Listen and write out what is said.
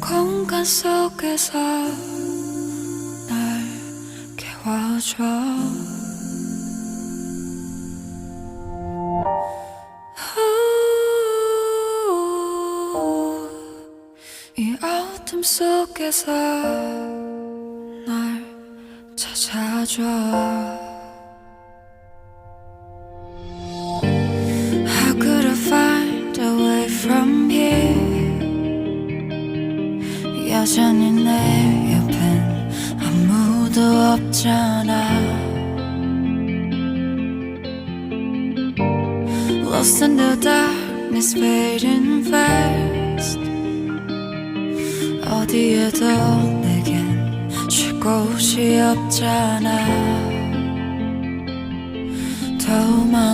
순간 속에서 날 깨워줘. 후, 이 어둠 속에서 날 찾아줘 여전히 내 옆엔 아무도 없잖아. Lost in the darkness fading fast. 어디에도 내겐 쉴 곳이 없잖아. 더 많은